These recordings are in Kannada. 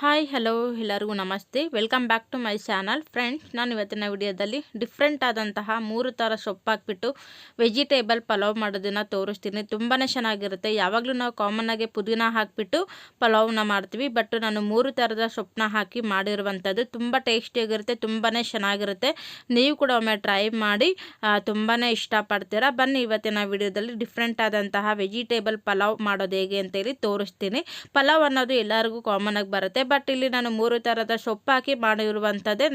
ಹಾಯ್ ಹಲೋ ಎಲ್ಲರಿಗೂ ನಮಸ್ತೆ. Welcome back to my channel friends ನಾನು ಇವತ್ತಿನ ವಿಡಿಯೋದಲ್ಲಿ ಡಿಫ್ರೆಂಟ್ ಆದಂತಹ ಮೂರು ಥರ ಸೊಪ್ಪು ಹಾಕ್ಬಿಟ್ಟು ವೆಜಿಟೇಬಲ್ ಪಲಾವ್ ಮಾಡೋದನ್ನು ತೋರಿಸ್ತೀನಿ. ತುಂಬಾ ಚೆನ್ನಾಗಿರುತ್ತೆ. ಯಾವಾಗಲೂ ನಾವು ಕಾಮನ್ನಾಗಿ ಪುದೀನ ಹಾಕಿಬಿಟ್ಟು ಪಲಾವ್ನ ಮಾಡ್ತೀವಿ. ಬಟ್ ನಾನು ಮೂರು ಥರದ ಸೊಪ್ಪನ್ನ ಹಾಕಿ ಮಾಡಿರುವಂಥದ್ದು ತುಂಬ ಟೇಸ್ಟಿಯಾಗಿರುತ್ತೆ ತುಂಬಾ ಚೆನ್ನಾಗಿರುತ್ತೆ. ನೀವು ಕೂಡ ಒಮ್ಮೆ ಟ್ರೈ ಮಾಡಿ ತುಂಬಾ ಇಷ್ಟಪಡ್ತೀರಾ? ಬನ್ನಿ ಇವತ್ತಿನ ವಿಡಿಯೋದಲ್ಲಿ ಡಿಫ್ರೆಂಟ್ ಆದಂತಹ ವೆಜಿಟೇಬಲ್ ಪಲಾವ್ ಮಾಡೋದು ಹೇಗೆ ಅಂತೇಳಿ ತೋರಿಸ್ತೀನಿ. ಪಲಾವ್ ಅನ್ನೋದು ಎಲ್ಲರಿಗೂ ಕಾಮನ್ ಆಗಿ ಬರುತ್ತೆ. ಬಟ್ ಇಲ್ಲಿ ನಾನು ಮೂರು ಥರದ ಸೊಪ್ಪು ಹಾಕಿ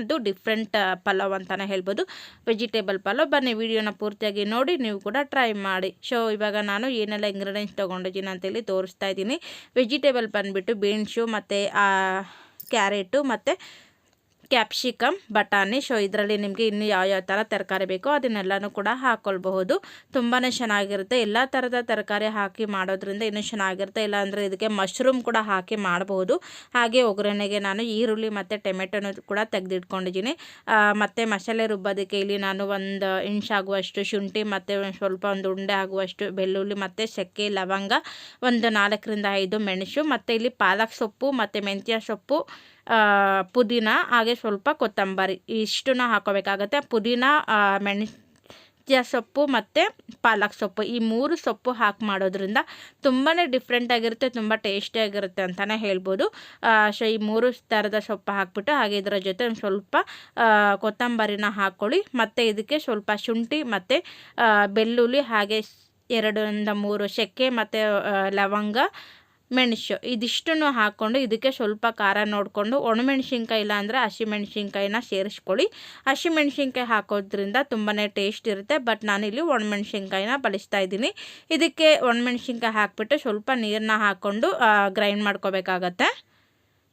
ಇದು ಡಿಫ್ರೆಂಟ್ ಪಲಾವ್ ಅಂತಲೇ ಹೇಳ್ಬೋದು. ವೆಜಿಟೇಬಲ್ ಪಲಾವ್. ಬನ್ನಿ, ವಿಡಿಯೋನ ಪೂರ್ತಿಯಾಗಿ ನೋಡಿ, ನೀವು ಕೂಡ ಟ್ರೈ ಮಾಡಿ. ಸೊ ಇವಾಗ ನಾನು ಏನೆಲ್ಲ ಇಂಗ್ರೀಡಿಯೆಂಟ್ಸ್ ತೊಗೊಂಡಿದ್ದೀನಿ ಅಂತೇಳಿ ತೋರಿಸ್ತಾ ಇದ್ದೀನಿ. ವೆಜಿಟೇಬಲ್ ಬಂದುಬಿಟ್ಟು ಬೀನ್ಸು ಮತ್ತು ಕ್ಯಾರೆಟು ಮತ್ತು ಕ್ಯಾಪ್ಸಿಕಮ್, ಬಟಾಣಿ, ಸೊ ಇದರಲ್ಲಿ ನಿಮಗೆ ಇನ್ನು ಯಾವ ಥರ ತರಕಾರಿ ಬೇಕೋ ಅದನ್ನೆಲ್ಲನೂ ಕೂಡ ಹಾಕ್ಕೊಳ್ಬಹುದು ತುಂಬಾ ಚೆನ್ನಾಗಿರುತ್ತೆ. ಎಲ್ಲ ಥರದ ತರಕಾರಿ ಹಾಕಿ ಮಾಡೋದ್ರಿಂದ ಇನ್ನೂ ಚೆನ್ನಾಗಿರುತ್ತೆ. ಇಲ್ಲಾಂದರೆ ಇದಕ್ಕೆ ಮಶ್ರೂಮ್ ಕೂಡ ಹಾಕಿ ಮಾಡಬಹುದು. ಹಾಗೆ ಒಗ್ಗರಣೆಗೆ ನಾನು ಈರುಳ್ಳಿ ಮತ್ತು ಟೊಮೆಟೊನು ಕೂಡ ತೆಗೆದಿಟ್ಕೊಂಡಿದ್ದೀನಿ. ಮತ್ತು ಮಸಾಲೆ ರುಬ್ಬೋದಕ್ಕೆ ಇಲ್ಲಿ ನಾನು ಒಂದು ಇಂಚ್ ಆಗುವಷ್ಟು ಶುಂಠಿ ಮತ್ತು ಸ್ವಲ್ಪ ಒಂದು ಉಂಡೆ ಆಗುವಷ್ಟು ಬೆಳ್ಳುಳ್ಳಿ ಮತ್ತು ಸೆಕ್ಕೆ ಲವಂಗ, ಒಂದು ನಾಲ್ಕರಿಂದ ಐದು ಮೆಣಸು, ಮತ್ತು ಇಲ್ಲಿ ಪಾಲಕ್ ಸೊಪ್ಪು, ಮತ್ತು ಮೆಂತ್ಯ ಸೊಪ್ಪು ಪುದೀನ, ಹಾಗೆ ಸ್ವಲ್ಪ ಕೊತ್ತಂಬರಿ. ಇಷ್ಟನ್ನ ಹಾಕೋಬೇಕಾಗತ್ತೆ. ಪುದೀನ ಮೆಣತ್ಯ ಸೊಪ್ಪು ಮತ್ತು ಪಾಲಕ್ ಸೊಪ್ಪು. ಈ ಮೂರು ಸೊಪ್ಪು ಹಾಕಿ ಮಾಡೋದ್ರಿಂದ ತುಂಬಾ ಡಿಫ್ರೆಂಟಾಗಿರುತ್ತೆ ತುಂಬ ಟೇಸ್ಟಿಯಾಗಿರುತ್ತೆ ಅಂತಲೇ ಹೇಳ್ಬೋದು. ಸೊ ಈ ಮೂರು ಥರದ ಸೊಪ್ಪು ಹಾಕ್ಬಿಟ್ಟು ಹಾಗೆ ಇದರ ಜೊತೆ ಒಂದು ಸ್ವಲ್ಪ ಕೊತ್ತಂಬರಿನ ಹಾಕ್ಕೊಳ್ಳಿ ಮತ್ತು ಇದಕ್ಕೆ ಸ್ವಲ್ಪ ಶುಂಠಿ ಮತ್ತು ಬೆಳ್ಳುಳ್ಳಿ ಹಾಗೆ ಎರಡರಿಂದ ಮೂರು ಚಕ್ಕೆ ಮತ್ತು ಲವಂಗ ಮೆಣಸು. ಇದಿಷ್ಟನ್ನು ಹಾಕ್ಕೊಂಡು ಇದಕ್ಕೆ ಸ್ವಲ್ಪ ಖಾರ ನೋಡಿಕೊಂಡು ಒಣಮೆಣ್ಸಿನ್ಕಾಯಿ ಇಲ್ಲ ಅಂದರೆ ಹಸಿಮೆಣ್ಸಿನ್ಕಾಯಿನ ಸೇರಿಸ್ಕೊಳ್ಳಿ. ಹಸಿಮೆಣ್ಸಿನ್ಕಾಯಿ ಹಾಕೋದ್ರಿಂದ ತುಂಬಾ ಟೇಸ್ಟ್ ಇರುತ್ತೆ, ಬಟ್ ನಾನಿಲ್ಲಿ ಒಣಮೆಣ್ಸಿನ್ಕಾಯಿನ ಬಳಸ್ತಾ ಇದ್ದೀನಿ. ಇದಕ್ಕೆ ಒಣಮೆಣ್ಸಿನ್ಕಾಯಿ ಹಾಕ್ಬಿಟ್ಟು ಸ್ವಲ್ಪ ನೀರನ್ನ ಹಾಕ್ಕೊಂಡು ಗ್ರೈಂಡ್ ಮಾಡ್ಕೋಬೇಕಾಗತ್ತೆ.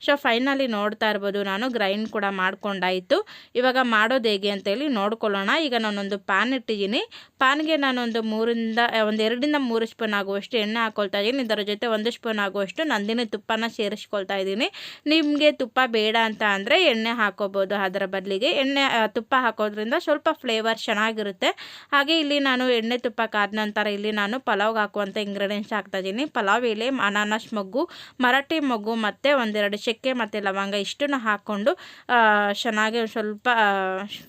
ಸೊ ಫೈನಲಿ ನೋಡ್ತಾ ಇರ್ಬೋದು. ನಾನು ಗ್ರೈಂಡ್ ಕೂಡ ಮಾಡ್ಕೊಂಡಾಯಿತು. ಇವಾಗ ಮಾಡೋದು ಹೇಗೆ ಅಂತೇಳಿ ನೋಡ್ಕೊಳ್ಳೋಣ. ಈಗ ನಾನೊಂದು ಪ್ಯಾನ್ ಇಟ್ಟಿದ್ದೀನಿ. ಪ್ಯಾನ್ಗೆ ನಾನೊಂದು ಮೂರಿಂದ, ಒಂದು ಎರಡರಿಂದ ಮೂರು ಸ್ಪೂನ್ ಆಗುವಷ್ಟು ಎಣ್ಣೆ ಹಾಕ್ಕೊಳ್ತಾ ಇದ್ದೀನಿ. ಇದರ ಜೊತೆ ಒಂದು ಸ್ಪೂನ್ ಆಗುವಷ್ಟು ನಂದಿನಿ ತುಪ್ಪನ ಸೇರಿಸ್ಕೊಳ್ತಾ ಇದ್ದೀನಿ. ನಿಮಗೆ ತುಪ್ಪ ಬೇಡ ಅಂತ ಅಂದರೆ ಎಣ್ಣೆ ಹಾಕೋಬೋದು ಅದರ ಬದಲಿಗೆ. ಎಣ್ಣೆ ತುಪ್ಪ ಹಾಕೋದ್ರಿಂದ ಸ್ವಲ್ಪ ಫ್ಲೇವರ್ ಚೆನ್ನಾಗಿರುತ್ತೆ. ಹಾಗೆ ಇಲ್ಲಿ ನಾನು ಎಣ್ಣೆ ತುಪ್ಪ ಕಾದ ನಂತರ ಇಲ್ಲಿ ನಾನು ಪಲಾವ್ಗೆ ಹಾಕುವಂಥ ಇಂಗ್ರೀಡಿಯೆಂಟ್ಸ್ ಹಾಕ್ತಾಯಿದ್ದೀನಿ ಪಲಾವ್ ಇಲ್ಲಿ ಅನಾನಸ್ ಮೊಗ್ಗು, ಮರಾಠಿ ಮೊಗ್ಗು ಮತ್ತು ಒಂದೆರಡು ಚಕ್ಕೆ ಮತ್ತು ಲವಂಗ ಇಷ್ಟನ್ನು ಹಾಕ್ಕೊಂಡು ಚೆನ್ನಾಗಿ ಸ್ವಲ್ಪ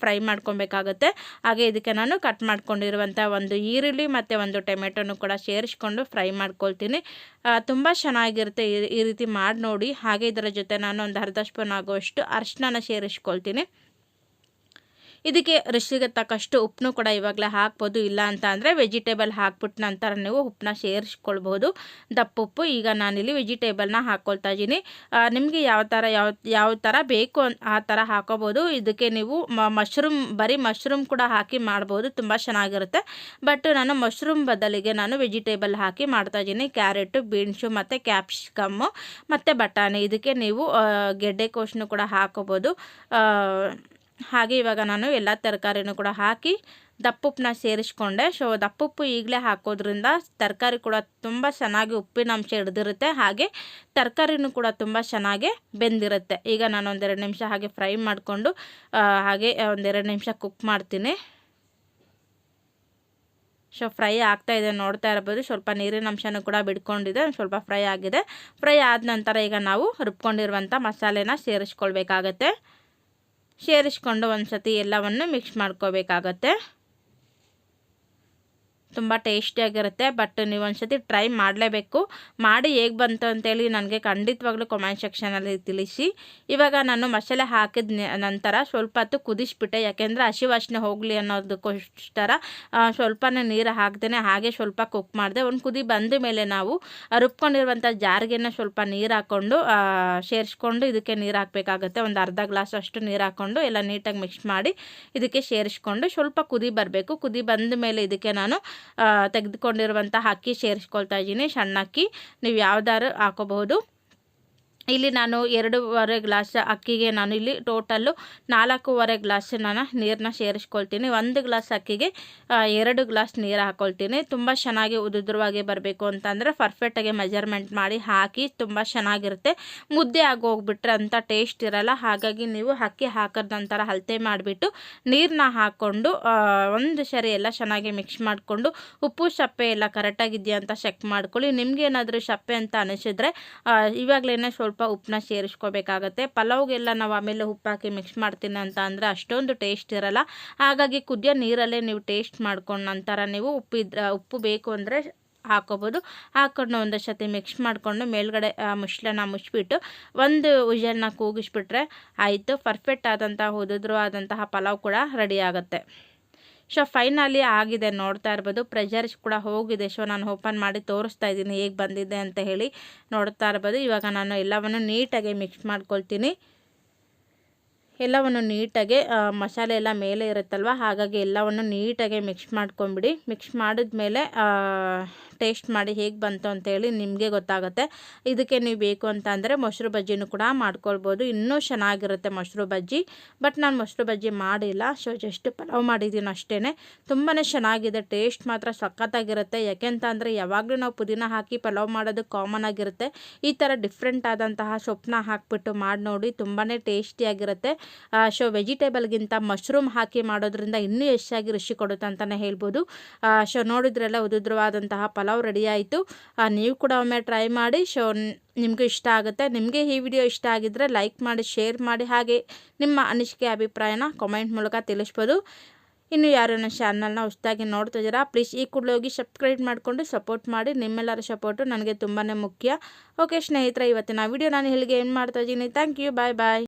ಫ್ರೈ ಮಾಡ್ಕೊಬೇಕಾಗುತ್ತೆ. ಹಾಗೆ ಇದಕ್ಕೆ ನಾನು ಕಟ್ ಮಾಡ್ಕೊಂಡಿರುವಂಥ ಒಂದು ಈರುಳ್ಳಿ ಮತ್ತು ಒಂದು ಟೊಮೆಟೊನು ಕೂಡ ಸೇರಿಸ್ಕೊಂಡು ಫ್ರೈ ಮಾಡ್ಕೊಳ್ತೀನಿ. ತುಂಬ ಚೆನ್ನಾಗಿರುತ್ತೆ ಈ ರೀತಿ ಮಾಡಿ ನೋಡಿ. ಹಾಗೆ ಇದರ ಜೊತೆ ನಾನು ಒಂದು ಅರ್ಧ ಸ್ಪೂನ್ ಆಗುವಷ್ಟು ಅರ್ಶಿನ ಸೇರಿಸ್ಕೊಳ್ತೀನಿ. ಇದಕ್ಕೆ ರುಚಿಗೆ ತಕ್ಕಷ್ಟು ಉಪ್ಪನ್ನು ಕೂಡ ಇವಾಗಲೇ ಹಾಕ್ಬೋದು. ಇಲ್ಲ ಅಂತ ಅಂದರೆ ವೆಜಿಟೇಬಲ್ ಹಾಕ್ಬಿಟ್ಟು ನಂತರ ನೀವು ಉಪ್ಪನ್ನ ಸೇರಿಸ್ಕೊಳ್ಬೋದು ದಪ್ಪ ಉಪ್ಪು, ಈಗ ನಾನಿಲ್ಲಿ ವೆಜಿಟೇಬಲ್ನ ಹಾಕ್ಕೊಳ್ತಾ ಇದ್ದೀನಿ. ನಿಮಗೆ ಯಾವ ಥರ ಯಾವ ಯಾವ ಥರ ಬೇಕು ಆ ಥರ ಹಾಕೋಬೋದು ಇದಕ್ಕೆ ನೀವು ಮಶ್ರೂಮ್ ಬರೀ ಮಶ್ರೂಮ್ ಕೂಡ ಹಾಕಿ ಮಾಡ್ಬೋದು. ತುಂಬ ಚೆನ್ನಾಗಿರುತ್ತೆ. ಬಟ್ ನಾನು ಮಶ್ರೂಮ್ ಬದಲಿಗೆ ನಾನು ವೆಜಿಟೇಬಲ್ ಹಾಕಿ ಮಾಡ್ತಾ ಇದ್ದೀನಿ. ಕ್ಯಾರೆಟು, ಬೀನ್ಸು ಮತ್ತು ಕ್ಯಾಪ್ಸಿಕಮ್ಮು ಮತ್ತು ಬಟಾಣಿ. ಇದಕ್ಕೆ ನೀವು ಗೆಡ್ಡೆ ಕೋಸನ್ನು ಕೂಡ ಹಾಕೋಬೋದು ಹಾಗೆ ಇವಾಗ ನಾನು ಎಲ್ಲ ತರಕಾರಿನೂ ಕೂಡ ಹಾಕಿ ದಪ್ಪುಪ್ಪನ್ನ ಸೇರಿಸ್ಕೊಂಡೆ. ಸೊ ದಪ್ಪುಪ್ಪು ಈಗಲೇ ಹಾಕೋದ್ರಿಂದ ತರಕಾರಿ ಕೂಡ ತುಂಬ ಚೆನ್ನಾಗಿ ಉಪ್ಪಿನ ಅಂಶ ಹಿಡ್ದಿರುತ್ತೆ. ಹಾಗೆ ತರಕಾರಿನೂ ಕೂಡ ತುಂಬ ಚೆನ್ನಾಗಿ ಬೆಂದಿರುತ್ತೆ. ಈಗ ನಾನು ಒಂದೆರಡು ನಿಮಿಷ ಹಾಗೆ ಫ್ರೈ ಮಾಡಿಕೊಂಡು ಹಾಗೆ ಒಂದೆರಡು ನಿಮಿಷ ಕುಕ್ ಮಾಡ್ತೀನಿ. ಸೊ ಫ್ರೈ ಆಗ್ತಾ ಇದೆ ನೋಡ್ತಾ ಇರ್ಬೋದು. ಸ್ವಲ್ಪ ನೀರಿನ ಅಂಶನೂ ಕೂಡ ಬಿಡ್ಕೊಂಡಿದೆ ಸ್ವಲ್ಪ ಫ್ರೈ ಆಗಿದೆ. ಫ್ರೈ ಆದ ನಂತರ ಈಗ ನಾವು ರುಬ್ಕೊಂಡಿರುವಂಥ ಮಸಾಲೆನ ಸೇರಿಸ್ಕೊಳ್ಬೇಕಾಗತ್ತೆ. ಸೇರಿಸ್ಕೊಂಡು ಒಂದು ಸತಿ ಎಲ್ಲವನ್ನು ಮಿಕ್ಸ್ ಮಾಡ್ಕೋಬೇಕಾಗತ್ತೆ. ತುಂಬ ಟೇಸ್ಟಿಯಾಗಿರುತ್ತೆ ಬಟ್ ನೀವು ಒಂದ್ಸತಿ ಟ್ರೈ ಮಾಡಲೇಬೇಕು. ಮಾಡಿ ಹೇಗೆ ಬಂತು ಅಂತೇಳಿ ನನಗೆ ಖಂಡಿತವಾಗ್ಲೂ ಕಮೆಂಟ್ ಸೆಕ್ಷನಲ್ಲಿ ತಿಳಿಸಿ. ಇವಾಗ ನಾನು ಮಸಾಲೆ ಹಾಕಿದ ನಂತರ ಸ್ವಲ್ಪ ಹೊತ್ತು ಕುದಿಸ್ಬಿಟ್ಟೆ, ಯಾಕೆಂದರೆ ಹಸಿ ವಾಸನೆ ಹೋಗಲಿ ಅನ್ನೋದಕ್ಕೋಸ್ಕರ ಸ್ವಲ್ಪನೇ ನೀರು ಹಾಕ್ದೇ ಹಾಗೆ ಸ್ವಲ್ಪ ಕುಕ್ ಮಾಡಿದೆ. ಒಂದು ಕುದಿ ಬಂದ ಮೇಲೆ ನಾವು ರುಬ್ಕೊಂಡಿರುವಂಥ ಜಾರಿಗೆನ ಸ್ವಲ್ಪ ನೀರು ಹಾಕ್ಕೊಂಡು ಸೇರಿಸ್ಕೊಂಡು ಇದಕ್ಕೆ ನೀರು ಹಾಕಬೇಕಾಗುತ್ತೆ. ಒಂದು ಅರ್ಧ ಗ್ಲಾಸ್ ಅಷ್ಟು ನೀರು ಹಾಕ್ಕೊಂಡು ಎಲ್ಲ ನೀಟಾಗಿ ಮಿಕ್ಸ್ ಮಾಡಿ ಇದಕ್ಕೆ ಸೇರಿಸ್ಕೊಂಡು ಸ್ವಲ್ಪ ಕುದಿ ಬರಬೇಕು. ಕುದಿ ಬಂದ ಮೇಲೆ ಇದಕ್ಕೆ ನಾನು ತೆಗೆದುಕೊಂಡಿರುವಂಥ ಅಕ್ಕಿ ಸೇರಿಸ್ಕೊಳ್ತಾ ಇದ್ದೀನಿ. ಸಣ್ಣ ಅಕ್ಕಿ ನೀವು ಯಾವ್ದಾದ್ರು ಹಾಕೋಬಹುದು. ಇಲ್ಲಿ ನಾನು ಎರಡೂವರೆ ಗ್ಲಾಸ್ ಅಕ್ಕಿಗೆ ನಾನು ಇಲ್ಲಿ ಟೋಟಲ್ಲು ನಾಲ್ಕೂವರೆ ಗ್ಲಾಸ್ ನಾನು ನೀರನ್ನ ಸೇರಿಸ್ಕೊಳ್ತೀನಿ. ಒಂದು ಗ್ಲಾಸ್ ಅಕ್ಕಿಗೆ ಎರಡು ಗ್ಲಾಸ್ ನೀರು ಹಾಕ್ಕೊಳ್ತೀನಿ ತುಂಬ ಚೆನ್ನಾಗಿ ಉದುದ್ರವಾಗಿ ಬರಬೇಕು ಅಂತಂದರೆ ಪರ್ಫೆಕ್ಟಾಗಿ ಮೆಜರ್ಮೆಂಟ್ ಮಾಡಿ ಹಾಕಿ ತುಂಬ ಚೆನ್ನಾಗಿರುತ್ತೆ. ಮುದ್ದೆ ಆಗಿ ಹೋಗ್ಬಿಟ್ರೆ ಅಂತ ಟೇಸ್ಟ್ ಇರಲ್ಲ. ಹಾಗಾಗಿ ನೀವು ಅಕ್ಕಿ ಹಾಕಿದ ನಂತರ ಅಳತೆ ಮಾಡಿಬಿಟ್ಟು ನೀರನ್ನ ಹಾಕ್ಕೊಂಡು ಒಂದು ಸರಿ ಎಲ್ಲ ಚೆನ್ನಾಗಿ ಮಿಕ್ಸ್ ಮಾಡಿಕೊಂಡು, ಉಪ್ಪು ಸಪ್ಪೆ ಎಲ್ಲ ಕರೆಕ್ಟಾಗಿದೆಯಾ ಅಂತ ಚೆಕ್ ಮಾಡ್ಕೊಳ್ಳಿ. ನಿಮಗೇನಾದರೂ ಸಪ್ಪೆ ಅಂತ ಅನಿಸಿದ್ರೆ ಇವಾಗಲೇ ಸ್ವಲ್ಪ ಉಪ್ಪನ್ನ ಸೇರಿಸ್ಕೋಬೇಕಾಗತ್ತೆ. ಪಲಾವ್ಗೆಲ್ಲ ನಾವು ಆಮೇಲೆ ಉಪ್ಪು ಹಾಕಿ ಮಿಕ್ಸ್ ಮಾಡ್ತೀನಿ ಅಂತ ಅಂದರೆ ಅಷ್ಟೊಂದು ಟೇಸ್ಟ್ ಇರಲ್ಲ. ಹಾಗಾಗಿ ಕುದಿಯೋ ನೀರಲ್ಲೇ ನೀವು ಟೇಸ್ಟ್ ಮಾಡ್ಕೊಂಡು ನಂತರ ನೀವು ಉಪ್ಪಿದ್ರ ಉಪ್ಪು ಬೇಕು ಅಂದರೆ ಹಾಕೋಬೋದು. ಹಾಕೊಂಡು ಒಂದಷ್ಟು ಸತಿ ಮಿಕ್ಸ್ ಮಾಡಿಕೊಂಡು ಮೇಲ್ಗಡೆ ಮುಷ್ಲನ್ನ ಮುಚ್ಚಿಬಿಟ್ಟು ಒಂದು ವಿಷಲ್ನ ಕೂಗಿಸ್ಬಿಟ್ರೆ ಆಯಿತು. ಪರ್ಫೆಕ್ಟ್ ಆದಂತಹ ಹೊದಿದ್ರು ಆದಂತಹ ಪಲಾವ್ ಕೂಡ ರೆಡಿ ಆಗುತ್ತೆ. ಸೊ ಫೈನಲಿ ಆಗಿದೆ ನೋಡ್ತಾ ಇರ್ಬೋದು. ಪ್ರೆಷರ್ಸ್ ಕೂಡ ಹೋಗಿದೆ. ಸೊ ನಾನು ಓಪನ್ ಮಾಡಿ ತೋರಿಸ್ತಾ ಇದ್ದೀನಿ ಹೇಗೆ ಬಂದಿದೆ ಅಂತ ಹೇಳಿ ನೋಡ್ತಾ ಇರ್ಬೋದು. ಇವಾಗ ನಾನು ಎಲ್ಲವನ್ನು ನೀಟಾಗಿ ಮಿಕ್ಸ್ ಮಾಡ್ಕೊಳ್ತೀನಿ. ಎಲ್ಲವನ್ನು ನೀಟಾಗಿ ಮಸಾಲೆ ಎಲ್ಲ ಮೇಲೆ ಇರುತ್ತಲ್ವ? ಹಾಗಾಗಿ ಎಲ್ಲವನ್ನು ನೀಟಾಗಿ ಮಿಕ್ಸ್ ಮಾಡ್ಕೊಂಬಿಡಿ. ಮಿಕ್ಸ್ ಮಾಡಿದ್ಮೇಲೆ ಟೇಸ್ಟ್ ಮಾಡಿ ಹೇಗೆ ಬಂತು ಅಂತೇಳಿ ನಿಮಗೆ ಗೊತ್ತಾಗುತ್ತೆ. ಇದಕ್ಕೆ ನೀವು ಬೇಕು ಅಂತ ಅಂದರೆ ಮೊಸರು ಬಜ್ಜಿನೂ ಕೂಡ ಮಾಡ್ಕೊಳ್ಬೋದು. ಇನ್ನೂ ಚೆನ್ನಾಗಿರುತ್ತೆ ಮೊಸರು ಬಜ್ಜಿ. ಬಟ್ ನಾನು ಮೊಸರು ಬಜ್ಜಿ ಮಾಡಿಲ್ಲ. ಸೊ ಜಸ್ಟ್ ಪಲಾವ್ ಮಾಡಿದ್ದೀನಿ ಅಷ್ಟೇ ತುಂಬಾ ಚೆನ್ನಾಗಿದೆ. ಟೇಸ್ಟ್ ಮಾತ್ರ ಸಖತ್ತಾಗಿರುತ್ತೆ. ಯಾಕೆಂತ ಅಂದರೆ ಯಾವಾಗಲೂ ನಾವು ಪುದೀನ ಹಾಕಿ ಪಲಾವ್ ಮಾಡೋದು ಕಾಮನ್ ಆಗಿರುತ್ತೆ. ಈ ಥರ ಡಿಫ್ರೆಂಟ್ ಆದಂತಹ ಸೊಪ್ಪನ್ನ ಹಾಕಿಬಿಟ್ಟು ಮಾಡಿ ನೋಡಿ. ತುಂಬಾ ಟೇಸ್ಟಿಯಾಗಿರುತ್ತೆ ಸೊ ವೆಜಿಟೇಬಲ್ಗಿಂತ ಮಶ್ರೂಮ್ ಹಾಕಿ ಮಾಡೋದ್ರಿಂದ ಇನ್ನೂ ಹೆಚ್ಚಾಗಿ ರುಚಿ ಕೊಡುತ್ತೆ ಅಂತಲೇ ಹೇಳ್ಬೋದು. ಸೊ ನೋಡಿದ್ರೆಲ್ಲ ಉದುದ್ರವಾದಂತಹ ಪಲಾವ್ ರೆಡಿ ಆಯಿತು. ನೀವು ಕೂಡ ಒಮ್ಮೆ ಟ್ರೈ ಮಾಡಿ. ಶೋ, ನಿಮಗೂ ಇಷ್ಟ ಆಗುತ್ತೆ. ನಿಮಗೆ ಈ ವಿಡಿಯೋ ಇಷ್ಟ ಆಗಿದ್ದರೆ ಲೈಕ್ ಮಾಡಿ, ಶೇರ್ ಮಾಡಿ, ಹಾಗೆ ನಿಮ್ಮ ಅನಿಸಿಕೆ, ಅಭಿಪ್ರಾಯನ ಕಾಮೆಂಟ್ ಮೂಲಕ ತಿಳಿಸ್ಬೋದು. ಇನ್ನು ಯಾರು ನನ್ನ ಚಾನಲ್ನ ಹೊಸದಾಗಿ ನೋಡ್ತಿದ್ದೀರಾ ಪ್ಲೀಸ್ ಈ ಕೂಡಲೇ ಹೋಗಿ ಸಬ್ಸ್ಕ್ರೈಬ್ ಮಾಡಿಕೊಂಡು ಸಪೋರ್ಟ್ ಮಾಡಿ. ನಿಮ್ಮೆಲ್ಲರ ಸಪೋರ್ಟು ನನಗೆ ತುಂಬಾ ಮುಖ್ಯ. ಓಕೆ ಸ್ನೇಹಿತರೆ, ಇವತ್ತಿನ ವಿಡಿಯೋ ನಾನು ಇಲ್ಲಿಗೆ ಏನು ಮಾಡ್ತಾ ಇದ್ದೀನಿ. Thank you bye bye